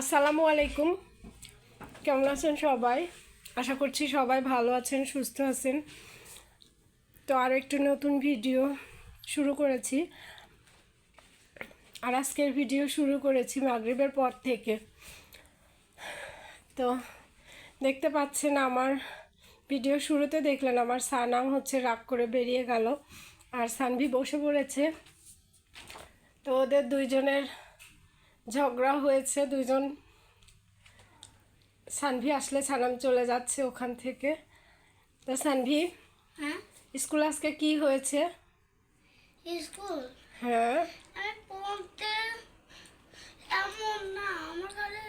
আসসালামু আলাইকুম। কেমন আছেন সবাই? আশা করছি সবাই ভালো আছেন, সুস্থ আছেন। তো আর একটু নতুন ভিডিও শুরু করেছি। আর আজকের ভিডিও শুরু করেছি মাগরিবের পর থেকে। তো দেখতে পাচ্ছেন আমার ভিডিও শুরুতে দেখলেন, আমার সানাম হচ্ছে রাগ করে বেরিয়ে গেল। আর সানভি বসে পড়েছে। তো ওদের দুইজনের ঝগড়া হয়েছে দুজন সানভি আসলে সানাম চলে যাচ্ছে ওখান থেকে। তো সানভি হ্যাঁ? স্কুল আজকে কি হয়েছে? স্কুল? হ্যাঁ। আমি পড়তে এমন না আমার কাছে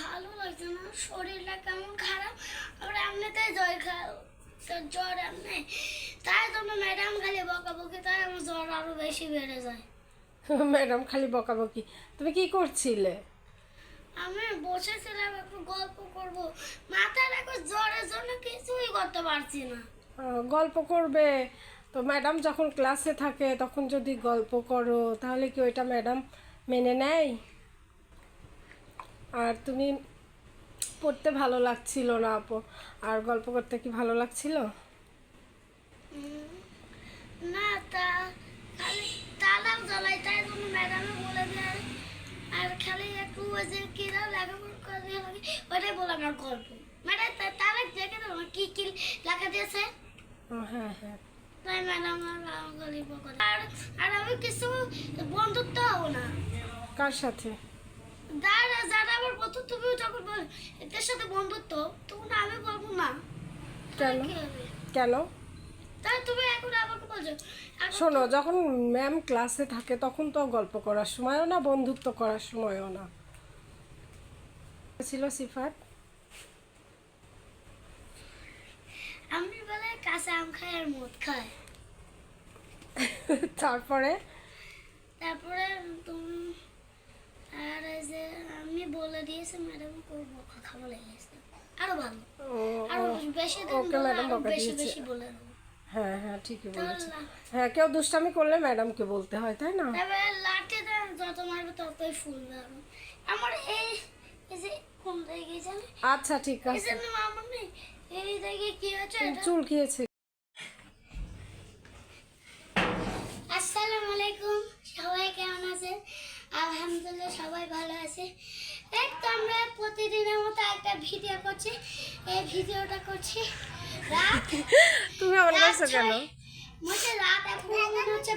ভালো লাগছে না শরীরটা কেমন খারাপ আবার এমনিতে জ্বর খা- তো জ্বর এমনি। তাই জন্য ম্যাডাম খালি বকাবকি তাই আমার জ্বর আরও বেশি বেড়ে যায়। ম্যাডাম খালি বকাবকি। তুমি কি করছিলে? আমি বসেছিলাম একটু গল্প করব। মাথায় রাখো জ্বরের জন্য কিছুই করতে পারছি না। গল্প করবে। তো ম্যাডাম যখন ক্লাসে থাকে তখন যদি গল্প করো তাহলে কি ওইটা ম্যাডাম মেনে নেয়? আর তুমি পড়তে ভালো লাগছিল না আপু? আর গল্প করতে কি ভালো লাগছিল? না তা জ্বালাই তাই জন্য ম্যাডামে বলে দেয় আর খালি একটু ওই যে কিরা লেখাপড়া করে ওটাই বললাম আমার গল্প। ম্যাডাম তাহলে দেখে দাও না কি কি লেখা দিয়েছে। হ্যাঁ হ্যাঁ। তাই ম্যাডাম আর আর আর আমি কিছু বন্ধুত্ব হব না। কার সাথে? যারা যারা আমার বন্ধু তুমি যখন বল এদের সাথে বন্ধুত্ব তখন আমি বলব না কেন? কেন? শোনো যখন ম্যাম ক্লাসে থাকে তখন তো গল্প করার সময়ও না বন্ধুত্ব করার সময়ও না। ছিল সিফাত? আমি বলে কাঁচা আম খাই আর মদ খাই তারপরে? তারপরে তুমি আর এই যে আমি বলে দিয়েছি ম্যাডাম করব খাব লেগেছে আরও ভালো। আরও বেশি দিন বেশি বেশি বলে দেবো। হ্যাঁ হ্যাঁ ঠিকই বলেছে। হ্যাঁ কেউ দুষ্টামি করলে ম্যাডামকে বলতে হয় তাই না? লাঠি দেন যত মারবে ততই ফুল দেবে আমার এই যে কোন জায়গায় জানে আচ্ছা ঠিক আছে। আমার নেই এই জায়গায় কি হচ্ছে এটা? চুল খেয়েছে আসসালামু আলাইকুম সবাই কেমন আছেন? আলহামদুলিল্লাহ সবাই ভালো আছে। এই তো আমরা প্রতিদিনের মতো একটা ভিডিও করছি। এই ভিডিওটা করছি। তুমি আমার কাছে কেন?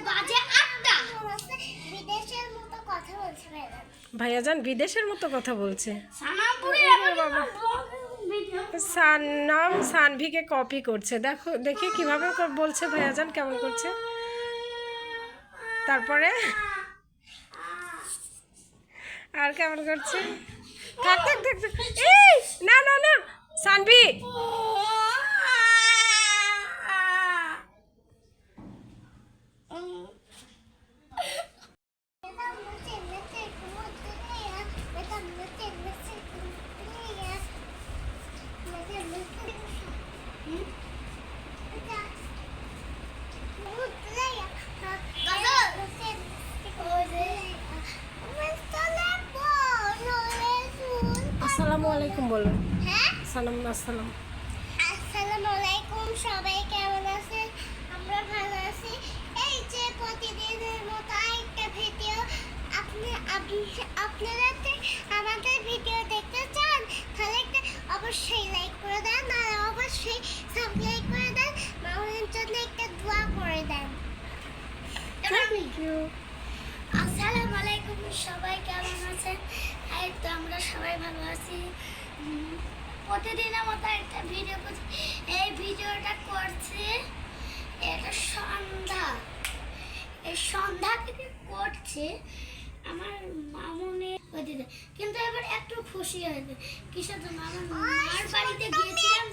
বাজে আটটা। বিদেশের মতো কথা বলছে। ভিডিও সান্নাম সানভিকে কপি করছে। দেখো দেখি কীভাবে বলছে ভাইয়াজান কেমন করছে? তারপরে? আর কেমন করছে? থাক থাক থাক থাক। এই না না না। সানভি! আসসালামু আলাইকুম বলো। হ্যাঁ? সালাম আসসালাম। আসসালামু আলাইকুম সবাই কেমন আছেন? আমরা ভালো আছি। এই যে প্রতিদিনের মতো একটা ভিডিও আপনি আপনি- আপনারা আমাদের ভিডিও দেখতে চান? তাহলে অবশ্যই লাইক করে দেন আর অবশ্যই সাবস্ক্রাইব করে দেন। মামুনের জন্য একটা দোয়া করে দেন। থ্যাংক ইউ আসসালামু আলাইকুম সবাই কেমন আছেন? এই তো আমরা সবাই ভালো আছি। উম, প্রতিদিনের মতো একটা ভিডিও করছি। এই ভিডিওটা করছে এটা সন্ধ্যা। এই সন্ধ্যা থেকে করছে। আমার মামুনি কিন্তু এবার একটু খুশি হয়েছে। কিসের জন্য? আমার মার বাড়িতে গিয়েছিলাম